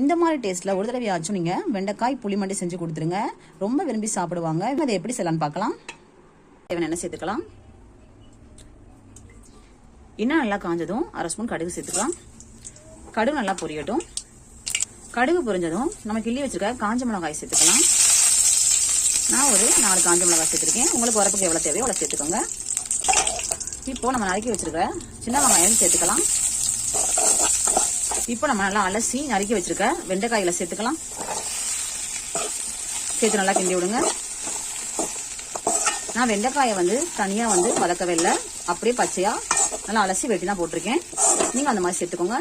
இந்த மாதிரி டேஸ்ட்டில் ஒரு தடவையாச்சும் நீங்கள் வெண்டைக்காய் புளிமண்டி செஞ்சு கொடுத்துருங்க. ரொம்ப விரும்பி சாப்பிடுவாங்க. அதை எப்படி செய்யலான்னு பார்க்கலாம். தேவையான எண்ணெய் சேர்த்துக்கலாம். இன்னும் நல்லா காஞ்சதும் அரை ஸ்பூன் கடுகு சேர்த்துக்கலாம். கடுகு நல்லா பொரியட்டும். கடுகு பொரிஞ்சதும் நம்ம கிள்ளி வச்சிருக்க காஞ்ச மிளகாய் சேர்த்துக்கலாம். நான் ஒரு நாலு காஞ்ச மிளகாய் சேர்த்துருக்கேன். உங்களுக்கு உரப்புக்கு எவ்வளோ தேவையோ அவ்வளோ சேர்த்துக்கோங்க. இப்போ நம்ம நறுக்கி வச்சிருக்க சின்ன வெங்காயம் சேர்த்துக்கலாம். இப்போ நம்ம நல்லா அலசி நறுக்கி வச்சிருக்க வெண்டைக்காயில சேர்த்துக்கலாம். சேர்த்து நல்லா கிண்டி விடுங்க. நான் வெண்டைக்காயை வந்து தனியா வந்து வதக்கவே இல்லை. அப்படியே பச்சையா நல்லா அலசி வெட்டி தான் போட்டிருக்கேன். நீங்க அந்த மாதிரி சேர்த்துக்கோங்க.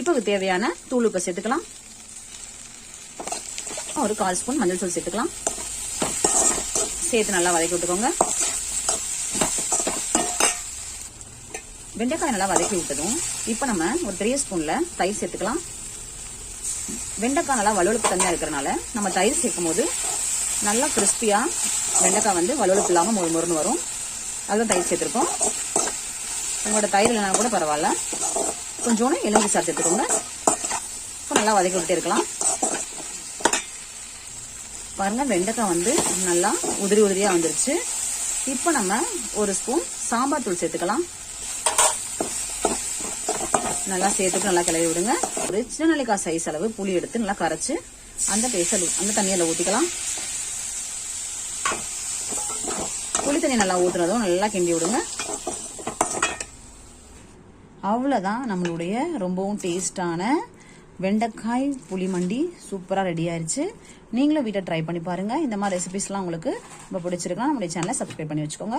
இப்போ தேவையான தூள் உப்பை சேர்த்துக்கலாம். ஒரு கால் ஸ்பூன் மஞ்சள் தூள் சேர்த்துக்கலாம். சேர்த்து நல்லா வதக்கி விட்டுக்கோங்க. வெண்டைக்காய் நல்லா வதக்கி விட்டதும் இப்போ நம்ம ஒரு பெரிய ஸ்பூனில் தயிர் சேர்த்துக்கலாம். வெண்டைக்காய் நல்லா வலுவழுப்பு தனியாக இருக்கிறனால நம்ம தயிர் சேர்க்கும் போது நல்லா கிறிஸ்பியாக வெண்டைக்காய் வந்து வலுவழுப்பு இல்லாமல் மொறு மொறுன்னு வரும். அதுதான் தயிர் சேர்த்துருக்கோம். உங்களோட தயிர் இல்லைனா கூட பரவாயில்ல. கொஞ்சோண்டு எலும்பு சார் சேர்த்துக்கோங்க. இப்போ நல்லா வதக்கி விட்டே இருக்கலாம். பாருங்கள் வெண்டைக்காய் வந்து நல்லா உதிரி உதிரியாக வந்துருச்சு. இப்போ நம்ம ஒரு ஸ்பூன் சாம்பார் தூள் சேர்த்துக்கலாம். நல்லா சேர்த்துட்டு நல்லா கிளறி விடுங்க. ஒரு சின்ன நெல்லிக்காய் சைஸ் அளவு புளி எடுத்து நல்லா கரைச்சு அந்த பேசல் அந்த தண்ணியில் ஊற்றிக்கலாம் புளி தண்ணி நல்லா ஊத்துனதும் நல்லா கிண்டி விடுங்க. அவ்வளோதான் நம்மளுடைய ரொம்பவும் டேஸ்டான வெண்டைக்காய் புளிமண்டி சூப்பராக ரெடி ஆயிடுச்சு நீங்களும் வீட்டை ட்ரை பண்ணி பாருங்கள் இந்த மாதிரி ரெசிபிஸ்லாம் உங்களுக்கு ரொம்ப பிடிச்சிருக்கலாம் நம்மளுடைய சேனலை சப்ஸ்கிரைப் பண்ணி வச்சுக்கோங்க.